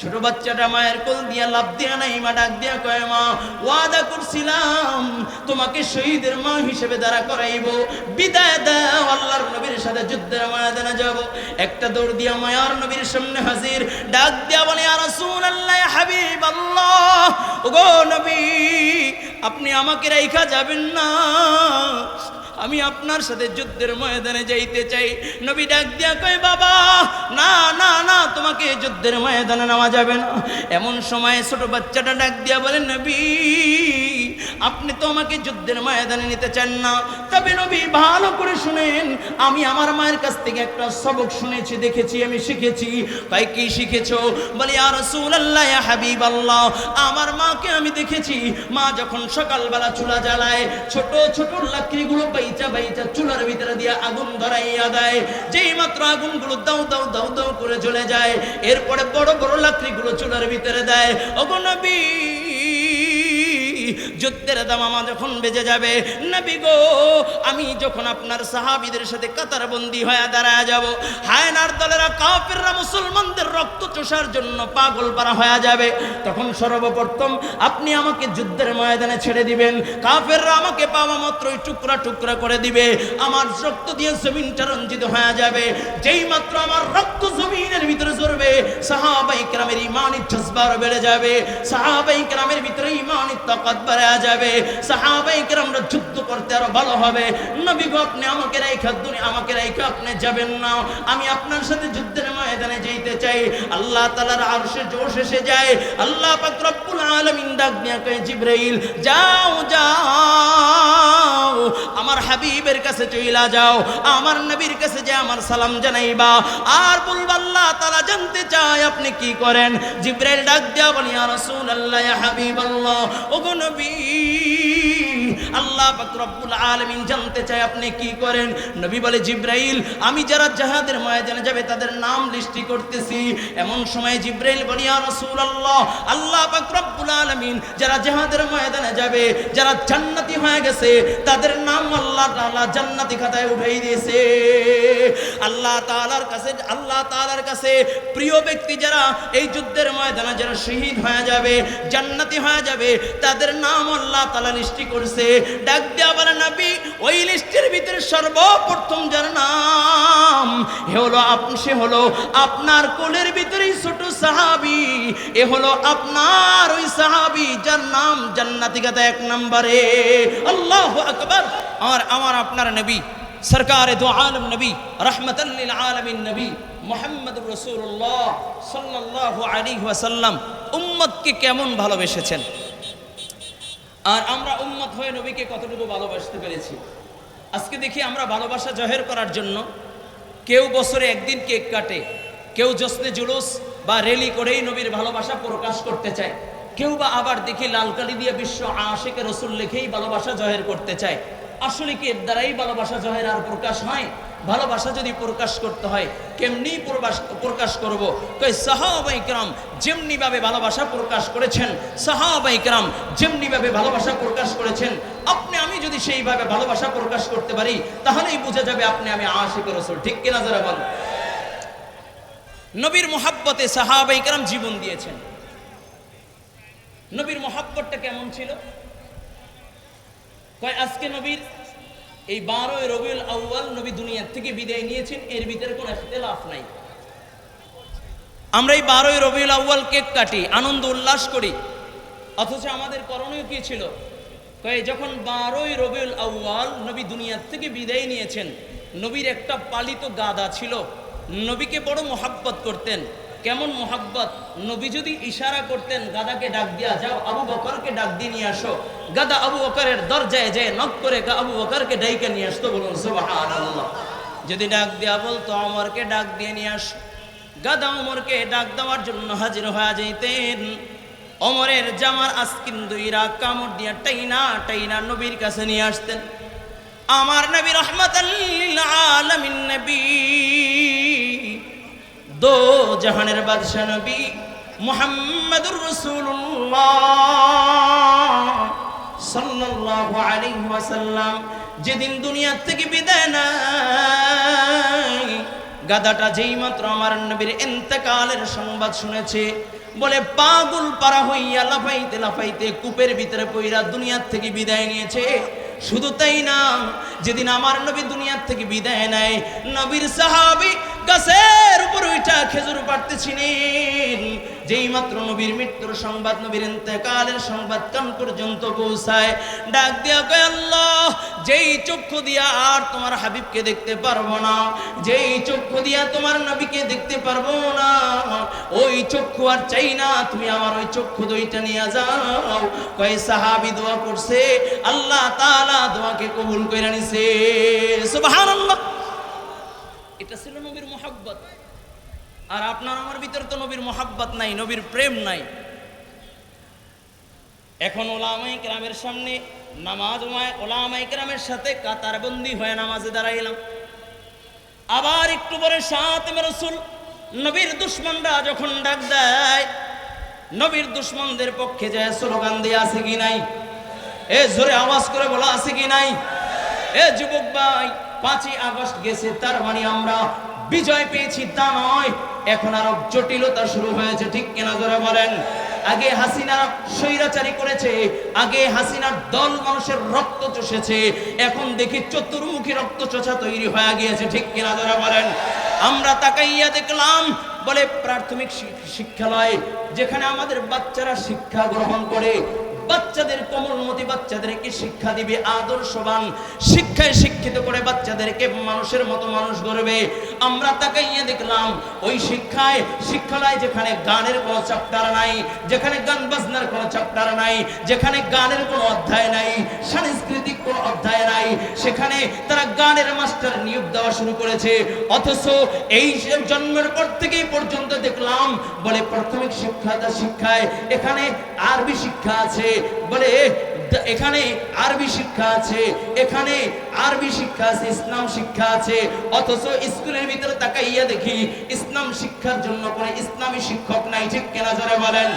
ছোট বাচ্চাটা মায়ের কোল দিয়া লাভ দিয়া নাই, মা ডাক দিয়া কয়, মা, ওয়াদা করছিলাম তোমাকে শহীদের মা হিসেবে দাঁড়া করাইব। বিদায় দাও, আল্লাহর নবীর সাথে যুদ্ধের ময়দানে যাব। একটা দৌড় দিয়া মায়ার নবীর সামনে হাজির। ডাক দিয়া বলে আর রাসূলুল্লাহ হাবিব আল্লাহ ওগো নবী, আপনি আমাকে রাইখা যাবেন না। আমি আপনার সাথে যুদ্ধের ময়দানে যাইতে চাই। নবী ডাক দিয়া কয়, বাবা, না না না, তোমাকে যুদ্ধের ময়দানে নেওয়া যাবে না। এমন সময় ছোট বাচ্চাটা ডাক দিয়া বলে, নবী আপনি তো আমাকে যুদ্ধের ময়দানে নিতে চান না। তবে নবী ভালো করে শুনেন, আমি আমার মায়ের কাছ থেকে একটা সবক শুনেছি, দেখেছি, আমি শিখেছি। তাই কি শিখেছো? বলি আর রাসূলুল্লাহ, ইয়া হাবিবাল্লাহ। আমার মাকে আমি দেখেছি, মা যখন সকালবেলা চুলা জ্বালায়, ছোট ছোট লাকড়িগুলো বাইচা বাইচা চুলার ভিতরে দিয়ে আগুন ধরাইয়া দেয়। যেই মাত্র আগুনগুলো দাও দাও দাও দাও করে জ্বলে যায়, এরপরে বড় বড় লাকড়িগুলো চুলার ভিতরে দেয়। ওগো নবী যুদ্ধের দামামা যখন বেজে যাবে, নবী গো, আমি যখন আপনার সাহাবিদের সাথে কাতার বন্দি হয়ে দাঁড়ায় যাব, হায়নার দলেরা কাফেররা মুসলমানদের রক্ত চোষার জন্য পাগল পারা হয়ে যাবে। তখন সর্বপ্রথম আপনি আমাকে যুদ্ধের ময়দানে ছেড়ে দিবেন, কাফেররা আমাকে পাওয়া মাত্রই টুকরা টুকরা করে দিবে, আমার রক্ত দিয়ে জমিনটা রঞ্জিত হয়ে যাবে, যেই মাত্র আমার রক্ত জমিনের ভিতরে ঝরবে, সাহাবাই কেরামের ইমানি জজবার বেড়ে যাবে, সাহাবাই কেরামের ভিতরে ইমানি তাকাত বেড়ে যাবে। সাহাবাই কেরামরা যুদ্ধ করতে আরও ভালো হবে। নবী গো, আপনি আমাকে রেখা দুনি আমাকে রেখা আপনি যাবেন না। আমি আপনার সাথে যুদ্ধের ময়দানে যেতে চাই। আল্লাহ তাআলার আরশে জোশ এসে যায়। আল্লাহ জিবরাইল, যাও যাও। আমার হাবিবের কাছে চইলা যাও। আমার নবীর কাছে যে আমার সালাম জানাইবা। আর বলবা, আল্লাহ তাআলা জানতে চায় আপনি কি করেন? জিবরাইল ডাক দিয়া বলি, ইয়া রাসূলুল্লাহ, ইয়া হাবিবাল্লাহ। ওগো নবী আল্লাহ রব্বুল আলামিন জানতে চায়, আপনি কি করেন? নবী বলে, জিব্রাইল, আমি যারা জাহাদের ময়দানে যাবে, তাদের নাম লিস্টি করতেছি। এমন সময় জিব্রাইল রাসূলুল্লাহ আল্লাহ পাক রব্বুল আলামিন যারা জাহাদের ময়দানে যাবে, যারা জান্নাতি হয়ে গেছে, তাদের নাম আল্লাহ তাআলা জান্নাতি খাতায় উঠাই দিয়েছে। আল্লাহ তাআলার কাছে, আল্লাহ তাআলার কাছে প্রিয় ব্যক্তি যারা এই যুদ্ধের ময়দানে যারা শহীদ হয়ে যাবে, জান্নাতি হয়ে যাবে, তাদের নাম আল্লাহ তাআলা লিস্টি করছে। ডাক দেওয়া বলে নবী, ওই লিস্টের ভিতরে সর্বপ্রথম যার নাম, এ হলো সে হলো আপনার কোলের ভিতরেই ছোট সাহাবি, এ হলো আপনার ওই সাহাবি যার নাম জান্নাতি গাদা এক নম্বরে। আল্লাহ আকবার। আমার আমার আপনার নবী, সরকার দো আলম নবী রহমতুল্লিল আলমিন নবী মোহাম্মদ রসুল্লাহ সাল্লাহ আলী ওয়াসাল্লাম উম্মদকে কেমন ভালোবেসেছেন? আর আমরা উম্মত হয়ে নবীকে কতটুকু ভালোবাসতে পেরেছি? আজকে দেখি আমরা ভালোবাসা জহের করার জন্য কেউ বছরে একদিন কেক কাটে, কেউ জশ্নে জুলুস বা রেলি করেই নবীর ভালোবাসা প্রকাশ করতে চায়। কেউ বা আবার দেখি লালকালি দিয়ে বিশ্ব আশেকে রসুল লিখেই ভালোবাসা জহের করতে চায়। আসলে কি এর দ্বারাই ভালোবাসা জহের আর প্রকাশ হয়? ভালোবাসা যদি প্রকাশ করতে হয় কেমনি প্রকাশ করব? তাই সাহাবাইকরাম যেমনিভাবে ভালোবাসা প্রকাশ করেছেন সাহাবাইকরাম যেমনিভাবে ভালোবাসা প্রকাশ করেছেন, আপনি, আমি যদি সেইভাবে ভালোবাসা প্রকাশ করতে পারি, তাহলেই বোঝা যাবে আপনি, আমি আশিক রসুল। ঠিক কিনা যারা বল নবীর মোহাব্বতে সাহাবাইকরাম জীবন দিয়েছেন। নবীর মোহাব্বতটা কেমন ছিল? কয়, আজকে নবীর এই বারোই রবিউল আউয়াল নবী দুনিয়ার থেকে বিদায় নিয়েছেন, এর ভিতরে কোনো ইখতিলাফ নাই। আমরা এই বারোই রবিউল আউয়াল কেক কাটি, আনন্দ উল্লাস করি। অথচ আমাদের করণীয় কি ছিল? কয়, যখন বারোই রবিউল আউয়াল নবী দুনিয়ার থেকে বিদায় নিয়েছেন, নবীর একটা পালিত গাদা ছিল, নবীকে বড় মোহাব্বত করতেন। কেমন মোহাব্বত? নবী যদি ইশারা করতেন, গাদাকে ডাক দিয়া, যাও আবু বকরকে ডাক দিয়ে নিয়ে আসো। গাদা আবু বকরের দরজায় যায় নক করে আবু বকরকে ডাইকে নিয়ে আসতো, বলুন যদি ডাক দেয়া বলতো অমরকে ডাক দিয়ে নিয়ে আসো। গাদা অমরকে ডাক দেওয়ার জন্য হাজির হয়ে যাইতেন। অমরের জামার আস্কিন দুইরা কামড় দিয়া টাইনা টাইনা নবীর কাছে নিয়ে আসতেন। আমার নবী রহমতাল্লিল আলামিন নবী। দো জাহানের বাদশা নবী মুহাম্মাদুর রাসূলুল্লাহ সাল্লাল্লাহু আলাইহি ওয়াসাল্লাম যেদিন দুনিয়া থেকে বিদায় নেয়, গাদাটা যেই মাত্র আমার নবীর এন্তেকালের সংবাদ শুনেছে, বলে, পাগল পারা হইয়া লাফাইতে লাফাইতে কূপের ভিতরে পইরা দুনিয়ার থেকে বিদায় নিয়েছে। শুধু তাই না, যেদিন আমার নবী দুনিয়ার থেকে বিদায় নেয়, নবীর সাহাবি গাছের উপর ওইটা খেজুর পারতেছিলেন যেই মাত্র নবীর মৃত্যুর সংবাদ, নবীর ইন্তেকালের সংবাদ কান পর্যন্ত পৌঁছায়। ডাক দিয়া কয়, আল্লাহ, যেই চক্ষু দিয়া আর তোমার হাবিবকে দেখতে পারব না, যেই চক্ষু দিয়া তোমার নবীকে দেখতে পারব না, ওই চক্ষু আর চাই না, তুমি আমার ওই চক্ষু দুইটা নিয়ে যাও। কয়, সাহাবি দোয়া করছে, আল্লাহ তাআলা দোয়াকে কবুল কইরা নিছে। সুবহানাল্লাহ। এটা ছিল নবীর মোহাব্বত। আর আপনার আমার ভিতরে তো নবীর মোহাব্বত নাই, নবীর প্রেম নাই। এখন ওলামাই গ্রামের সামনে নামাজ ওলামাই গ্রামের সাথে কাতারবন্দি হয়ে নামাজে দাঁড়াইলাম। আবার একটু পরে সাত রসুল নবীর দুশ্মনরা যখন ডাক দেয়, নবীর দুশ্মনদের পক্ষে যায় স্লোগান দিয়ে আছে কি নাই? এ জোরে আওয়াজ করে বলা আছে কি নাই? এ যুবক ভাই পাঁচই আগস্ট গেছে, তার মানে আমরা বিজয় পেয়েছি তা নয়। এখন আরও জটিলতা শুরু হয়েছে, ঠিক কিনা জোরে বলেন? আগে হাসিনা স্বৈরাচারী করেছে, আগে হাসিনার দল মানুষের রক্ত চষেছে, এখন দেখি চতুর্মুখী রক্ত চষা তৈরি হয়ে গিয়েছে, ঠিক কিনা জোরে বলেন? আমরা তাকাইয়া দেখলাম, বলে প্রাথমিক শিক্ষালয়, যেখানে আমাদের বাচ্চারা শিক্ষা গ্রহণ করে বাচ্চাদের কোমলমতি বাচ্চাদেরকে শিক্ষা দিবে আদর্শবান শিক্ষায় শিক্ষিত করে বাচ্চাদেরকে মানুষের মতো মানুষ গড়বে। আমরা তাকাইয়া দেখলাম, ওই শিক্ষায়, শিক্ষালয় যেখানে গানের কোনো চ্যাপ্টার নাই, যেখানে গান বাজনার কোনো চ্যাপ্টার নাই, যেখানে গানের কোনো অধ্যায় নাই, সাংস্কৃতিক কোনো অধ্যায় নাই, সেখানে তারা গানের মাস্টার নিয়োগ দেওয়া শুরু করেছে। অথচ এই জন্মের পর থেকেই পর্যন্ত দেখলাম, বলে প্রাথমিক শিক্ষা শিক্ষায়, এখানে আরবি শিক্ষা আছে, বলে এখানে আরবি শিক্ষা আছে এখানে আরবি শিক্ষা আছে, ইসলাম শিক্ষা আছে, অথচ স্কুলের ভিতরে তাকাইয়া দেখি ইসলাম শিক্ষার জন্য কোনো ইসলামী শিক্ষক নাই, ঠিক কেনা যারা বলেন?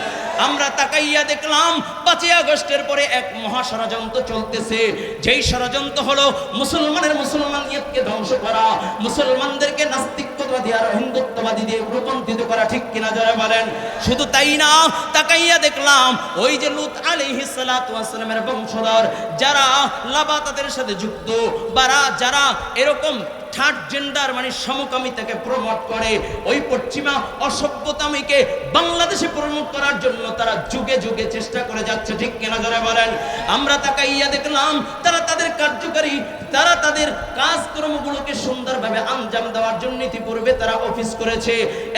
আমরা তাকাইয়া দেখলাম, পাঁচই আগস্টের পরে এক মহা ষড়যন্ত্র চলতেছে। যেই ষড়যন্ত্র হলো, মুসলমানের মুসলমানিয়তকে ধ্বংস করা, মুসলমানদেরকে নাস্তিকবাদী আর হিন্দুত্ববাদী দিয়ে রূপান্তরিত করা, ঠিক কিনা যারা বলেন? শুধু তাই না, তাকাইয়া দেখলাম, ওই যে লুত আলাইহিস সালাতু ওয়াস সালামের বংশধর, যারা সাথে যুক্ত বারা যারা এরকম থার্ড জেন্ডার মানে সমকামিতাকে প্রমোট করে ওই পশ্চিমা অসভ্যতামিকে বাংলাদেশে প্রমোট করার জন্য তারা যুগে যুগে চেষ্টা করে যাচ্ছে, ঠিক কেনা যারা বলেন? আমরা তাকাইয়া দেখলাম, তারা তাদের কার্যকারী, তারা তাদের কাজকর্মগুলোকে সুন্দরভাবে আঞ্জাম দেওয়ার জন্য ইতিপূর্বে তারা অফিস করেছে।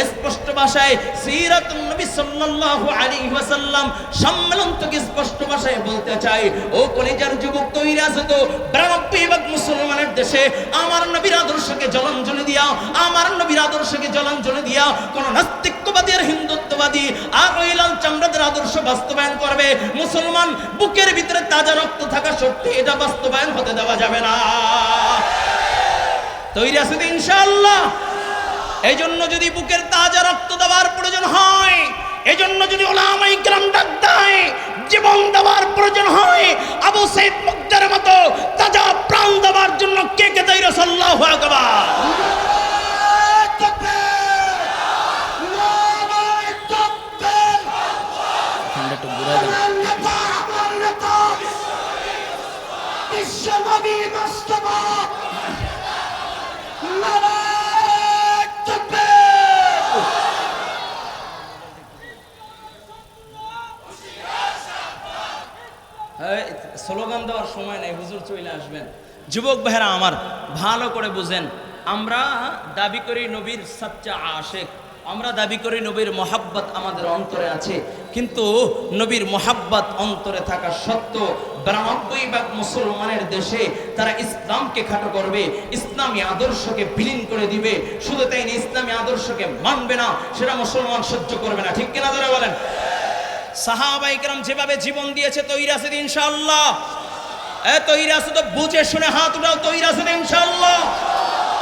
স্পষ্ট ভাষায় সিরাতুন নবী সাল্লাল্লাহু আলাইহি ওয়াসাল্লাম সম্মেলন থেকে স্পষ্ট ভাষায় বলতে চাই। ও কলিজার যুবক, তৈরি তো? 92 ভাগ মুসলমানের দেশে আমার নবীর আদর্শকে জলাঞ্জলি দিয়া আমার নবীর আদর্শকে জলাঞ্জলি দিয়া কোন নাস্তিকবাদী আর হিন্দুত্ববাদী। আর ওই লাল চামড়াদের আদর্শ বাস্তবায়ন করবে। মুসলমান বুকের ভিতরে তাজা রক্ত থাকা সত্যি এটা বাস্তবায়ন হতে দেওয়া যাবে না। তৈরি আছে তো ইনশাআল্লাহ। এই জন্য যদি বুকের তাজা রক্ত দেওয়ার প্রয়োজন হয় এই জন্য যদি ওলামাই গ্রাম ডাক দেয়, জীবন দেওয়ার প্রয়োজন হয়, আবু সাইদ মুক্তার মতো তাজা প্রাণ দেওয়ার জন্য কে কে তৈরি? সাল্লাহ আকবার। স্লোগান দেওয়ার সময় নাই, হুজুর চলে আসবেন। যুবক ভাইরা আমার, ভালো করে বুঝেন। আমরা দাবি করি নবীর সচ্চা আশেক। আমরা দাবি করি নবীর মহাব্বত আমাদের অন্তরে আছে। কিন্তু নবীর মহাব্বত অন্তরে থাকা সত্ত্বেও বিরানব্বই ভাগ মুসলমানের দেশে তারা ইসলামকে খাটো করবে, ইসলামী আদর্শকে বিলীন করে দিবে। শুধু তাই না, ইসলামী আদর্শকে মানবে না, সেটা মুসলমান সহ্য করবে না। ঠিক কিনা ধরে বলেন? সাহাবাইকরাম যেভাবে জীবন দিয়েছে তৈরি আছে এ তৈরি আছে তো বুঝে শুনে হাত উঠাও তৈরি আছে তো ইনশাআল্লাহ।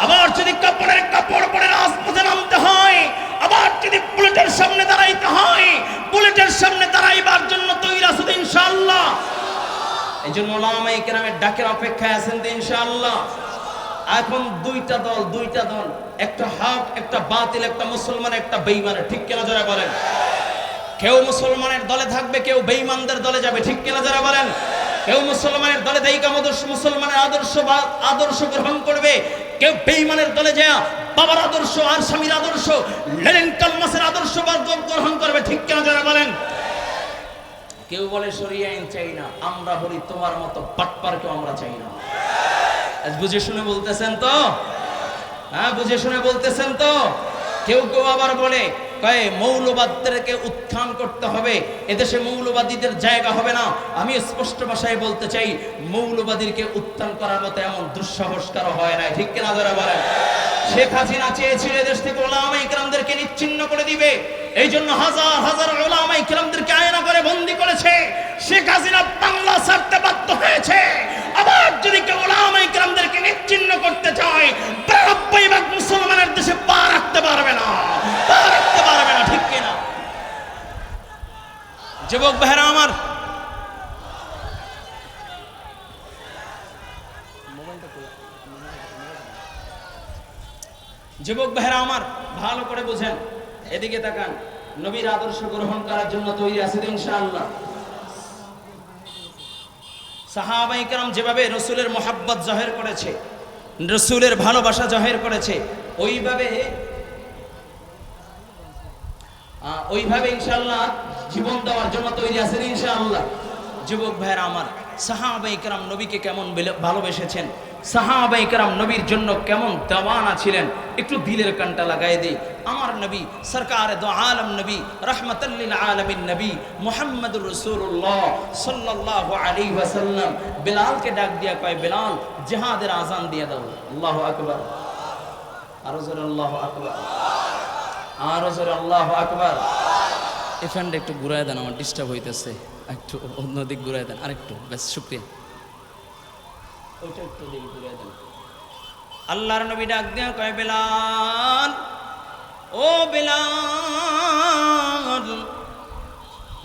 আবার যদি কাপড়ের কাপড় পরে রাজপথে নামতে হয় আবার যদি বুলেটের সামনে দাঁড়াইতে হয় বুলেটের সামনে দাঁড়াইবার জন্য তৈরি আছে তো ইনশাআল্লাহ এই জন্য ওলামাই কেরামের ডাকের অপেক্ষায় আছেন তো ইনশাআল্লাহ। এখন দুইটা দল দুইটা দল, একটা হক, একটা বাতিল, একটা মুসলমান, একটা বেঈমানের ঠিক কিনা যারা বলেন? কেউ মুসলমানের দলে থাকবে, কেউ বেঈমানদের দলে যাবে, ঠিক কিনা যারা বলেন? কেউ মুসলমানের দলে দেয়িকা আদর্শ মুসলমানের আদর্শ বা আদর্শ গ্রহণ করবে, কেউ বেঈমানের দলে যায় বাবার আদর্শ, আর স্বামীর আদর্শ, লেনিন কালমাসের আদর্শ বা গ্রহণ করবে, ঠিক কিনা যারা বলেন? কেউ বলে সরিয়ে আইন চাই না, আমরা বলি তোমার মতো বাটপারকে আমরা চাই না। বুঝে শুনে বলতেছেন তো? হ্যাঁ বুঝে শুনে বলতেছেন তো? কেউ কেউ আবার বলে, কয়ে, মৌলবাদদেরকে উত্থান করতে হবে, এদেশে মৌলবাদীদের জায়গা হবে না। আমি স্পষ্ট ভাষায় বলতে চাই, মৌলবাদীকে উত্থান করার মতো এমন দুঃসাহস কারও হয় না ঠিক কিনা ধরে বলেন? শেখ হাসিনা চেয়েছিল দেশ থেকে ওলামা ইকরামদেরকে নিচ্ছিন্ন করে দিবে। এই জন্য হাজার হাজার ওলামা ইকরামদেরকে আয়না করে বন্দি করেছে। শেখ হাসিনা বাংলা ছাড়তে বাধ্য হয়েছে। আবার যদি কেউ ওলামা ইকরামদেরকে নিচ্ছিন্ন করতে চায় বিরানব্বই ভাগ মুসলমানের দেশে পা রাখতে পারবে না। পা রাখতে পারবে না, ঠিক কিনা? যুবক ভাইরা আমার যুবক ভাইরা আমার, ভালো করে বুঝেন। এদিকে তাকান। নবীর আদর্শ গ্রহণ করার জন্য তৈরি আছে ইনশাআল্লাহ। সাহাবাই কালাম যেভাবে রসুলের মোহাব্বত জহের করেছে, রসুলের ভালোবাসা জহের করেছে, ওইভাবে ওইভাবে ইনশাআল্লাহ জীবন দেওয়ার জন্য তৈরি আছেন ইনশাআল্লাহ। যুবক ভাইয়েরা আমার, সাহাবাই কালাম নবীকে কেমন ভালোবেসেছেন? সাহাবাই কালাম নবীর জন্য কেমন দেওয়ানা ছিলেন? একটু দিলের কানটা লাগাই দিই আমার নবী, সরকার দো আলম নবী রহমতুল্লিল আলমিন নবী, মোহাম্মদুর রসুল্লাহ সাল্লাহ আলী ওয়াসাল্লাম। বেলালকে ডাক দিয়া কয়, বেলাল, জেহাদের আজান দিয়ে দাও। আল্লাহ আকবর। আরও জোরে আল্লাহ আকবর। আরও জোরে আল্লাহ আকবর। এই একটু ঘুরায় দেন, আমার ডিস্টার্ব হইতেছে। একটু অন্যদিক ঘুরাই দেন, আরেকটু। ব্যাস, শুক্রিয়া। ওইটা একটু দিক ঘুরায় দেন। আল্লাহর নবী ডাক দিয়া কয়, বেলাল, ও বেলাল,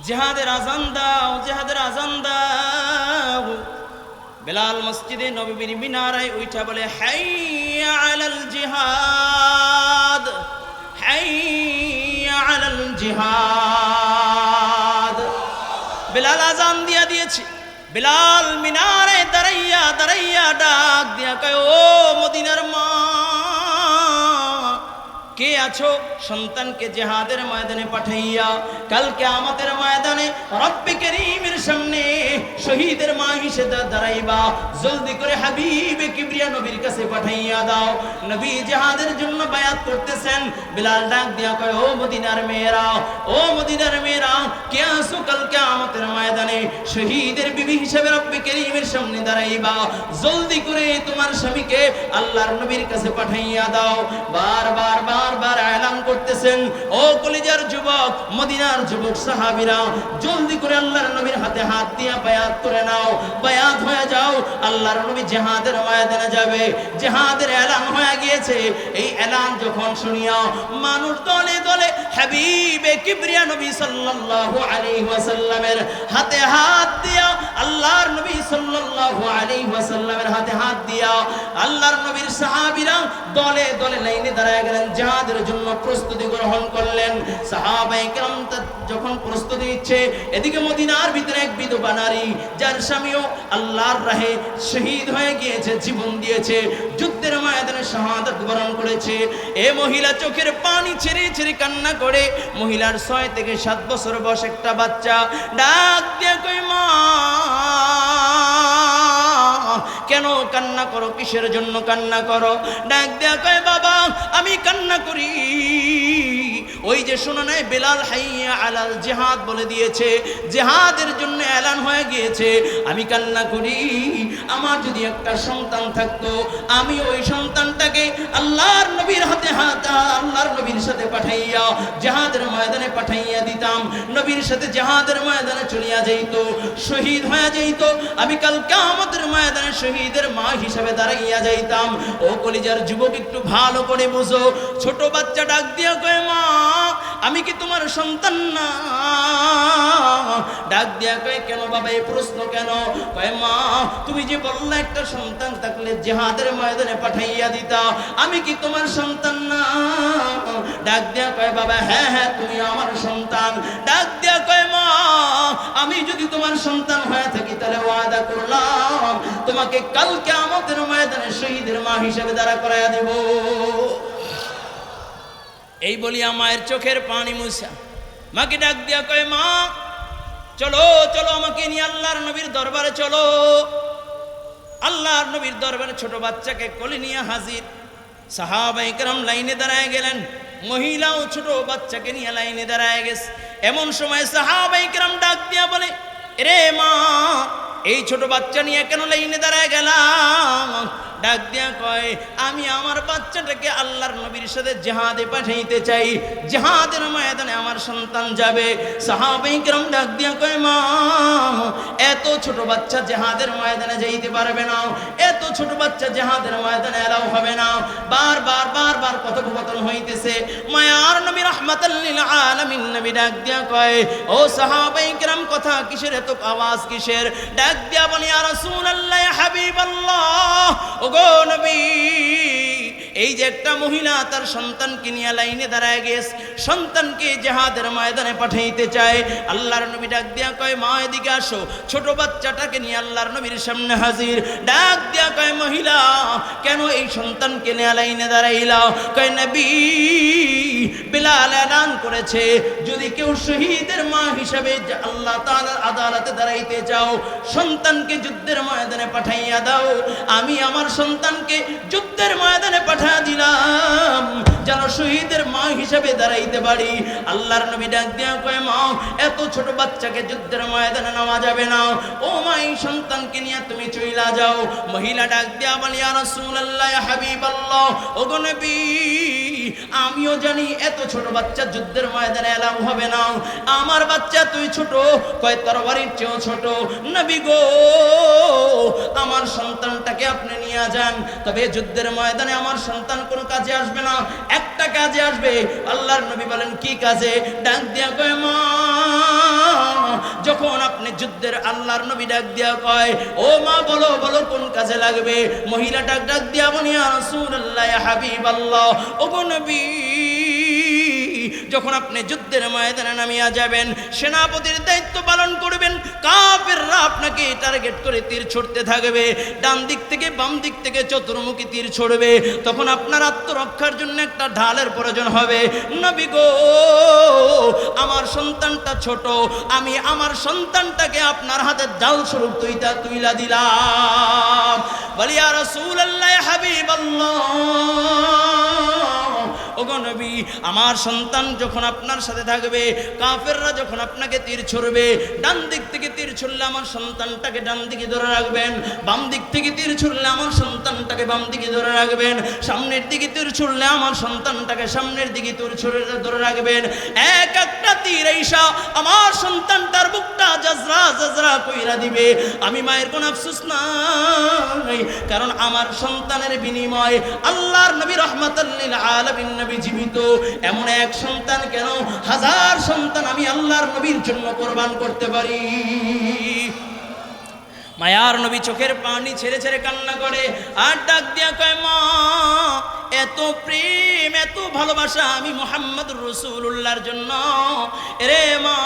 জেহাদের আজান দাও, জেহাদের আজান দাও। বেলাল মসজিদে নবীর মিনারায় ওইটা বলে, হাইয়া আলাল জিহাদ, হাইয়া আলাল জিহাদ। বেলাল আজান দিয়া দিয়েছে। বেলাল মিনারে দাঁড়াইয়া দাঁড়াইয়া ডাক দিয়া কয়, ও মদিনার মা, কে আছো? সন্তানকে জেহাদের ময়দানে পাঠাইয়া, কালকে আমাদের ময়দানে রব্বে করিমের সামনে শহীদের মা হিসেবে দাঁড়াইবা। জলদি করে হাবিবে কিবরিয়া নবীর কাছে পাঠাইয়া দাও। নবী জেহাদের জন্য বায়াত করতেছেন। বিলাল ডাক দিয়া কয়, ও মদিনার মেয়েরা, ও মদিনার মেয়েরা, কে আছো কালকে আমাদের ময়দানে? শহীদের বিবি হিসেবে রব্বে করিমের সামনে দাঁড়াইবা। জলদি করে তোমার স্বামীকে আল্লাহর নবীর কাছে পাঠাইয়া দাও। বার বার বার বার এলান করতেছেন। ও কলিজার যুবক, মদিনার যুবক সাহাবীরা, জলদি করে আল্লাহর নবীর হাতে হাত দিয়া বায়াত করে নাও, বায়াত হয়ে যাও। আল্লাহর নবী জেহাদের ময়দানে যাবে। জেহাদের এলান হয়ে গিয়েছে। এই এলান যখন শুনিয়া মানুষ দলে দলে হাবিবে কিবরিয়া নবী সাল্লাল্লাহু আলাইহি ওয়াসাল্লামের হাতে হাত দিয়া, আল্লাহর নবী সাল্লাল্লাহু আলাইহি ওয়াসাল্লামের হাতে হাত দিয়া আল্লাহর নবীর সাহাবীরা দলে দলে লাইনে দাঁড়ায় গেলেন। জিহাদের জন্য প্রস্তুতি গ্রহণ করলেন। সাহাবায়ে কেরাম যখন প্রস্তুতি নিচ্ছে, এদিকে মদিনার ভিতরে এক বিধবা নারী যার স্বামীও আল্লাহর রাহে শহীদ হয়ে গিয়েছে, জীবন দিয়েছে, যুদ্ধের ময়দানে শাহাদাত বরণ করেছে। এ মহিলা চোখের পানি ছেড়ে ছেড়ে কান্না করে, মহিলার ছয় থেকে সাত বছর বয়স একটা বাচ্চা। ডাক দিয়ে কই মা, কেন কান্না করো? কিসের জন্য কান্না করো? ডাক দেয়া বাবা, আমি কান্না করি। ওই যে শুনে নাই বেলাল হাইয়া আলাল জেহাদ বলে দিয়েছে, জেহাদের জন্য এলান হয়ে গিয়েছে। আমি কান্না করি, আমার যদি একটা সন্তান থাকতো, আমি ওই সন্তানটাকে আল্লাহর নবীর হাতে হাত, আল্লাহর নবীর সাথে পাঠাইয়া জেহাদের ময়দানে পাঠাইয়া দিতাম। নবীর সাথে জেহাদের ময়দানে চলিয়া যাইত, শহীদ হয়ে যাইত। আমি কাল আমাদের ময়দানে শহীদের মা হিসাবে দাঁড়াইয়া যাইতাম। ও কলিজার যুবক, একটু ভালো করে বুঝো। ছোট বাচ্চা ডাক দিয়া কয়, মা আমি কি তোমার সন্তান না? ডাক দিয়া কয়, কেন বাবা, এই প্রশ্ন কেন? কয়, মা, তুমি যে বললে একটা সন্তান থাকলে জেহাদের ময়দানে পাঠাইয়া দিতা, আমি কি তোমার সন্তান না? ডাক দিয়া কয়, বাবা হ্যাঁ হ্যাঁ তুমি আমার সন্তান। ডাক দিয়া কয়, মা, আমি যদি তোমার সন্তান হয়ে থাকি, তাহলে ওয়াদা করলাম, তোমাকে কালকে আমাদের ময়দানে শহীদের মা হিসেবে দাঁড়া করাইয়া দেব। এই বলিয়া মায়ের চোখের পানি মুসা মাকে ডাক দিয়া কয়, মা, চলো চলো আমাকে নিয়ে আল্লাহর নবীর দরবারে চলো। আল্লাহর নবীর দরবারে ছোট বাচ্চাকে কোলে নিয়ে হাজির। সাহাবাইকরম লাইনে দাঁড়ায় গেলেন। মহিলাও ছোট বাচ্চাকে নিয়ে লাইনে দাঁড়ায় গেছে। এমন সময় সাহাবাইকরম ডাক দিয়া বলে রে মা, এই ছোট বাচ্চা নিয়ে কেন লাইনে দাঁড়ায় গেলাম? ডাক দিয়া কয়, আমি আমার বাচ্চাটাকে আল্লাহর নবীর সাথে জেহাদে পাঠাইতে চাই। জেহাদের ময়দানে আমার সন্তান যাবে। সাহাবাইকরম ডাক দিয়া কয়, মা, এত ছোট বাচ্চা জেহাদের ময়দানে যাইতে পারবে না। এত ছোট বাচ্চা জেহাদের ময়দানে এলাও হবে না। বার বার বার বার কথোপকথন হইতেছে। মায়ার নবী রহমাতাল্লিল আলামিন নবী ডাক দিয়া কয়, ও সাহাবাইকরম কথা কিসের? এত আওয়াজ কিসের? ডাক দিয়া বলি আর রাসূলুল্লাহ হাবিবাল্লাহ ও ওগো নবী। এই যে একটা মহিলা তার সন্তানকে নিয়ে লাইনে দাঁড়ায় গেছে, সন্তানকে জেহাদের ময়দানে পাঠাইতে চায়। আল্লাহর নবী ডাক দিয়া কয়, মা, এদিকে আসো। ছোট বাচ্চাটাকে নিয়ে আল্লাহর নবীর সামনে হাজির। ডাক দিয়া কয়, মহিলা, কেন এই সন্তানকে নিয়ে লাইনে দাঁড়াইলা? কয়, নবী, বিলাল এলান করেছে। যদি কেউ শহীদের মা হিসাবে আল্লাহ তাআলার আদালতে দাঁড়াইতে চাও, সন্তানকে যুদ্ধের ময়দানে পাঠাইয়া দাও। আমি আমার সন্তানকে যুদ্ধের ময়দানে পাঠা দিলাম, যেন শহীদের মা হিসাবে দাঁড়াইতে পারি। আল্লাহর নবী ডাক দিয়া কয়, মা, এত ছোট বাচ্চাকে যুদ্ধের ময়দানে নেওয়া যাবে না। ও মা, এই সন্তানকে নিয়ে তুমি চইলা যাও। মহিলা ডাক দিয়া বলিয়া রসুল আল্লাহ হাবিব হাবিবাল্লাহ, ওগো নবী আমিও জানি এত ছোট বাচ্চা যুদ্ধের ময়দানে এলাম হবে না। আমার বাচ্চা তুই ছোট, কয় তরবারির চেয়েও ছোট। নবী গো, আমার সন্তানটাকে আপনি নিয়ে যান। তবে যুদ্ধের ময়দানে আমার সন্তান কোনো কাজে আসবে না। একটা কাজে আসবে। আল্লাহর নবী বলেন, কি কাজে? ডাক দিয়া কয়, মা। যখন আপনি যুদ্ধের আল্লাহর নবী ডাক দিয়া কয়, ও মা, বলো বলো, কোন কাজে লাগবে? মহিলা ডাক ডাক দিয়া বনি রাসূলুল্লাহ হাবিব আল্লাহ ও নবী। যখন আপনি যুদ্ধের ময়দানে নামিয়া যাবেন, সেনাপতির দায়িত্ব পালন করবেন, কাফেররা আপনাকে টার্গেট করে তীর ছুটতে থাকবে। ডান দিক থেকে বাম দিক থেকে চতুর্মুখী তীর ছড়বে। তখন আপনার আত্মরক্ষার জন্য একটা ঢালের প্রয়োজন হবে। নবী গো, আমার সন্তানটা ছোট, আমি আমার সন্তানটাকে আপনার হাতে জাল স্বরূপ তুইতা তুইলা দিলাম। বলিয়া রসুল আল্লাহ হাবিব ওগো নবী, আমার সন্তান যখন আপনার সাথে থাকবে, কাফেররা যখন আপনাকে তীর ছুড়বে, ডান দিক থেকে তীর ছুড়লে আমার সন্তানটাকে ডান দিকে ধরে রাখবেন, বাম দিক থেকে তীর ছুড়লে আমার সন্তানটাকে বাম দিকে ধরে রাখবেন, সামনের দিকে তীর ছুড়লে আমার সন্তানটাকে সামনের দিকে তীর ছুড়ে ধরে রাখবেন। এক একটা তীর এইসা আমার সন্তানটার বুকটা জাজরা জাজরা কইরা দিবে। আমি মায়ের কোন আফসোস নাই, কারণ আমার সন্তানের বিনিময় আল্লাহর নবী রহমাতাল্লিল আলামিন নবী জীবিত? এমন এক সন্তান কেন? হাজার সন্তান আমি আল্লাহর নবীর জন্য কোরবান করতে পারি। মায়ার নবী চোখের পানি ছেড়ে ছেড়ে কান্না করে, আর ডাক দিয়া কয়, মা এত প্রেম, এত ভালোবাসা আমি মোহাম্মদ রসুল্লাহর জন্য। রে মা,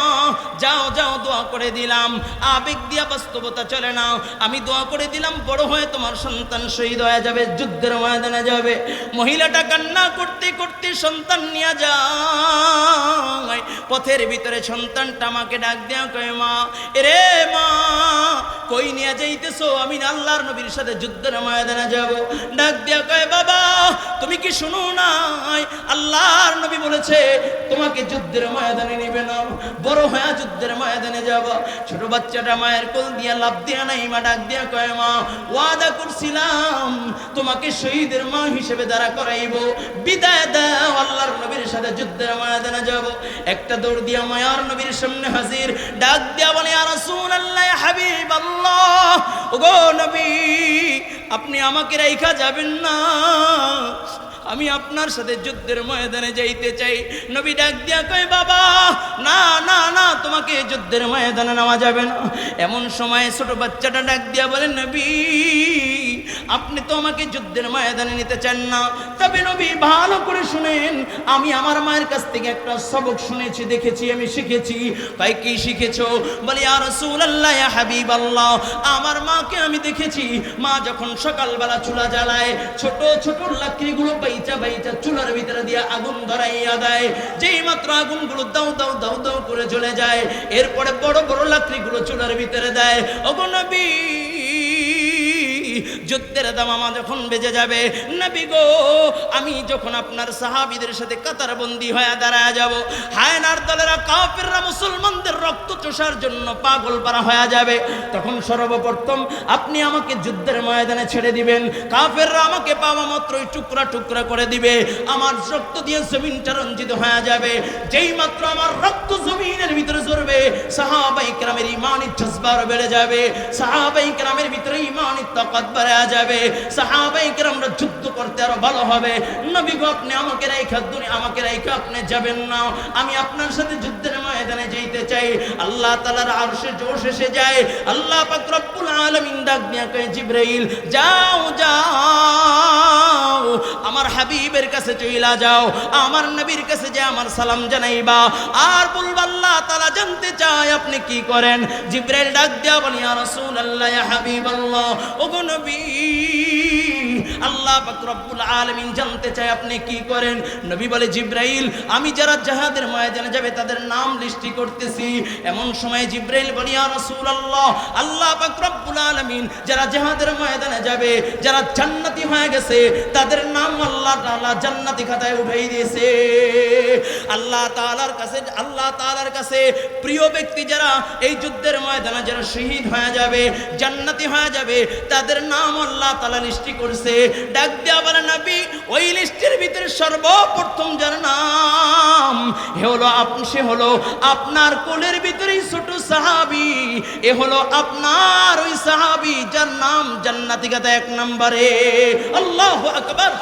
যাও যাও, দোয়া করে দিলাম। আবেগ দিয়া বাস্তবতা চলে না আমি দোয়া করে দিলাম, বড় হয়ে তোমার সন্তান শহীদ হয়ে যাবে, যুদ্ধের ময়দানে যাবে। মহিলাটা কান্না করতে করতে সন্তান নিয়ে যায়। পথের ভিতরে সন্তানটা আমাকে ডাক দেয়া কয়, মা রে মা, কই নিয়ে যাইতেছো? আমি আল্লাহর নবীর সাথে যুদ্ধের ময়দানে যাব। ডাক দেয়া কয়, বাবা তুমি কি শুনো নাই? আল্লাহর নবী বলেছে, তোমাকে যুদ্ধের ময়দানে নিবে না। বড় হয়ে যুদ্ধের ময়দানে যাব। ছোট বাচ্চাটা মায়ের কোল দিয়া লাভ দিয়া নাই মা, ডাক দিয়া কয়, মা, ওয়াদা করছিলাম, তোমাকে শহীদের মা হিসেবে দাঁড়া করাইব। বিদায় দাও, আল্লাহর নবীর সাথে যুদ্ধের ময়দানে যাব। একটা দৌড় দিয়া মায়ার নবীর সামনে হাজির। ডাক দিয়া বলে আর রাসূলুল্লাহ হাবিব আল্লাহ ওগো নবী আপনি আমাকে রাইখা যাবেন না। আমি আপনার সাথে যুদ্ধের ময়দানে যাইতে চাই। নবী ডাক দিয়া কয়, বাবা, না না না, তোমাকে যুদ্ধের ময়দানে নেওয়া যাবে না। এমন সময় ছোট বাচ্চাটা ডাক দিয়া বলে, নবী আপনি তো আমাকে যুদ্ধের ময়দানে নিতে চান না। তবে নবী ভালো করে শুনেন, আমি আমার মায়ের কাছ থেকে একটা সবক শুনেছি, দেখেছি, আমি শিখেছি। তাই কি শিখেছো? বলি আর রাসূলুল্লাহ, ইয়া হাবিবাল্লাহ, আমার মাকে আমি দেখেছি। মা যখন সকালবেলা চুলা জ্বালায়, ছোট ছোট লাকড়িগুলো বাইচা বাইচা চুলার ভিতরে দিয়ে আগুন ধরাইয়া দেয়। যেই মাত্র আগুনগুলো দাও দাও দাও দাও করে চলে যায়, এরপরে বড় বড় লাকড়িগুলো চুলার ভিতরে দেয়। ওগো যুদ্ধের দামামা যখন বেজে যাবে, নবী গো, আমি যখন আপনার সাহাবিদের সাথে কাতার বন্দি হয়ে দাঁড়ায় যাব, হায়নার দলেরা কাফেররা মুসলমানদের রক্ত চোষার জন্য পাগল পারা হয়ে যাবে, তখন সর্বপ্রথম আপনি আমাকে যুদ্ধের ময়দানে ছেড়ে দিবেন, কাফেররা আমাকে পাওয়া মাত্রই টুকরা টুকরা করে দিবে, আমার রক্ত দিয়ে জমিনটা রঞ্জিত হয়ে যাবে, যেই মাত্র আমার রক্ত জমিনের ভিতরে ঝরবে, সাহাবাই কেরামের ইমানের জজবার বেড়ে যাবে, সাহাবাই কেরামের ভিতরে ইমানের তাকাত বেড়ে যাবে। সাহাবাই কেরামরা যুদ্ধ করতে আরও ভালো হবে। নবী গো, আপনি আমাকে রাইখা দুনিয়া আমাকে রাইখা আপনি যাবেন না। আমি আপনার সাথে যুদ্ধের ময়দানে যেতে চাই। আল্লাহ তাআলার আরশে জোশ এসে যায়। আল্লাহ পাক রব্বুল আলামিন ডাক দিয়া কয়, জিবরাইল, যাও যাও। আমার হাবিবের কাছে চইলা যাও। আমার নবীর কাছে যে আমার সালাম জানাইবা। আর বলবা, আল্লাহ তাআলা জানতে চায় আপনি কি করেন? জিবরাইল ডাক দিয়া বলি, ইয়া রাসূলুল্লাহ, ইয়া হাবিবাল্লাহ। ওগো নবী الرحيم আল্লাহ রব্বুল আলামিন জানতে চায় আপনি কি করেন? নবী বলে, জিব্রাইল, আমি যারা জাহাদের ময়দানে যাবে তাদের নাম লিস্টি করতেছি। এমন সময় জিব্রাইল বলি, ইয়া রাসূলুল্লাহ, আল্লাহ পাক রব্বুল আলামিন যারা জাহাদের ময়দানে যাবে, যারা জান্নাতি হয়ে গেছে, তাদের নাম আল্লাহ তাআলা জান্নাতি খাতায় উঠাই দিয়েছে। আল্লাহ তাআলার কাছে, আল্লাহ তাআলার কাছে প্রিয় ব্যক্তি যারা এই যুদ্ধের ময়দানে যারা শহীদ হয়ে যাবে, জান্নাতি হয়ে যাবে, তাদের নাম আল্লাহ তালা লিস্টি করছে। ডাক দেওয়া বলে নবী, ওই লিস্টের ভিতরে সর্বপ্রথম যার নাম, এ হলো সে হলো আপনার কোলের ভিতরে ছোট সাহাবি, এ হলো আপনার ওই সাহাবি যার নাম জান্নাতিকাতে এক নম্বরে। আল্লাহ আকবার।